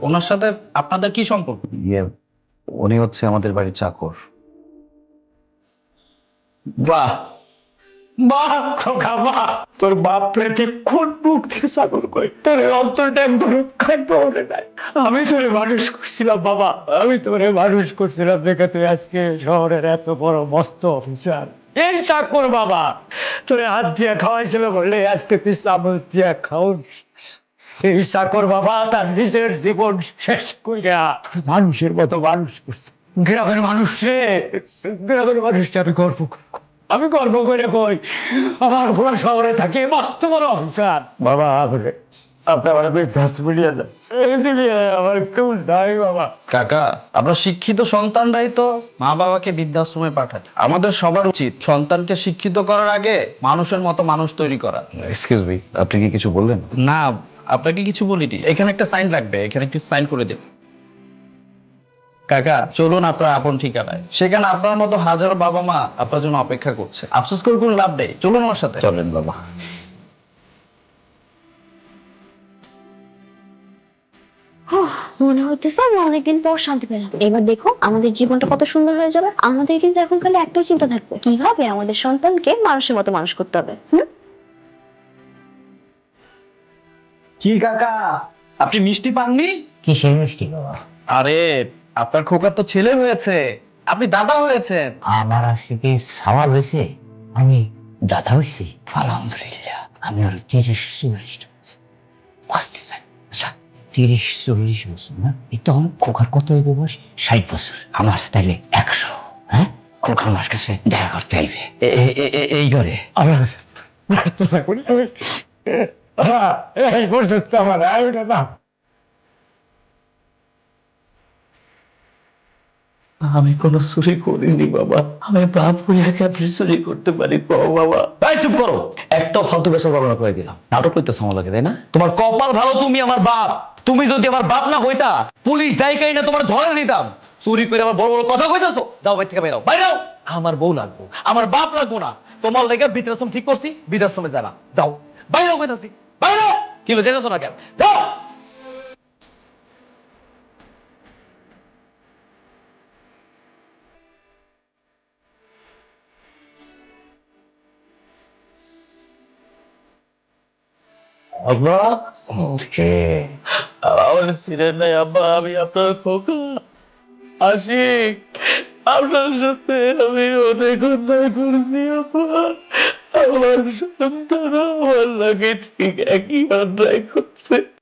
ওনার সাথে আপনাদের কি সম্পর্ক? ইয়ে উনি হচ্ছে আমাদের বাড়ির চাকর। বাহ! বাহ খোকা বাহ! তোর বাপ পেতে কোন মুখ থেকে চাকর করে তোর অন্তরটা একদম রক্ষায় পড়ে নাই আমি তোরে মানুষ করছিলাম বাবা। আমি তোরে মানুষ করছিলাম দেখে তুই আজকে শহরের এত বড় মস্ত অফিসার। এই চাকর বাবা! তোরে হাত দিয়ে খাওয়াইছিল বললে আজকে তুই চামচ দিয়ে খাওন এই চাকর বাবা তার নিজের জীবন শেষ কইরা মানুষের মতো মানুষ করছে। গ্রামের মানুষ রে গ্রামের মানুষকে আমি গর্ব আমি গর্ব করে কই আমার ঘোড়া শহরে থাকে মস্ত বড় অফিসার। বাবা আপনি আপনি আমার বৃদ্ধাশ্রম মিলিয়ে যান। আমার কেউ নাই বাবা। কাকা আমরা শিক্ষিত সন্তানরাই তো মা বাবাকে বৃদ্ধাশ্রমে আমাদের সবার উচিত সন্তানকে শিক্ষিত করার আগে মানুষের মতো মানুষ তৈরি করা। এক্সকিউজ মি আপনি কি কিছু বললেন? না আপনাকে কিছু বলিনি। এখানে একটা সাইন লাগবে এখানে একটু সাইন করে দেব কাকা চলুন আপনার আপন ঠিকানায়। সেখানে আপনার মতো হাজারো বাবা মা আপনার জন্য অপেক্ষা করছে। আফসোস করে কোনো লাভ নেই। চলুন আমার সাথে। চলেন বাবা। মনে হইতেছে আমি অনেকদিন পর শান্তি পেলাম। এবার দেখো আমাদের জীবনটা কত সুন্দর হয়ে যাবে। আমাদের কিন্তু এখন খালি একটাই চিন্তা থাকবে। কীভাবে আমাদের সন্তানকে মানুষের মতো মানুষ করতে হবে হুম? কি কাকা? আপনি মিষ্টি পাননি? কিসের মিষ্টি বাবা? আরে আপনার খোকার তো ছেলে হয়েছে। আপনি দাদা হয়েছেন। আমার আশিকে সওয়াল হয়েছে আমি দাদা হয়েছি। আলহামদুলিল্লাহ আমি আর তিরিশ চল্লিশ বাঁচতে চাই আচ্ছা তিরিশ চল্লিশ বছর না? এই তখন খোকার কত হইবে বয়স? ষাট বছর। আমার তাইলে একশো হ্যাঁ? খোকা আমার কাছে দেখা করতে আইবে। এই ঘরে আমার হ্যাঁ, এই পর্যন্ত আমার আয়ুটা না আমি কোনো চুরি করিনি বাবা। আমি বাপ হইয়া কেমনি চুরি করতে পারি বাবা এই চুপ করো। একটা ফালতু বেসর বর্ণনা করে দিলাম নাটক করতে সময় লাগে তাই না? তোমার কপাল ভালো তুমি আমার বাপ। তুমি যদি আমার বাপ না হইতা পুলিশ দায়িকাই না তোমার ধরে নিতাম। চুরি করে আমার বড় বড় কথা কইতাছো? যাও বাইর থেকে বেরাও বাইরাও আমার বউ লাগবো। আমার বাপ লাগবো না। তোমার লেগে বৃদ্ধাশ্রম ঠিক করছি বৃদ্ধাশ্রমে যাবা। যাও। বাইরেও কইতাছি। কি হলো জেনেছো না কেন যাও। আমার ছিলেন নাই আমি আপনার খোকা। আশিক, আপনার সাথে আমি অনেক অন্যায় আমার সন্তান আমার লাগে ঠিক একই অন্যায় করছে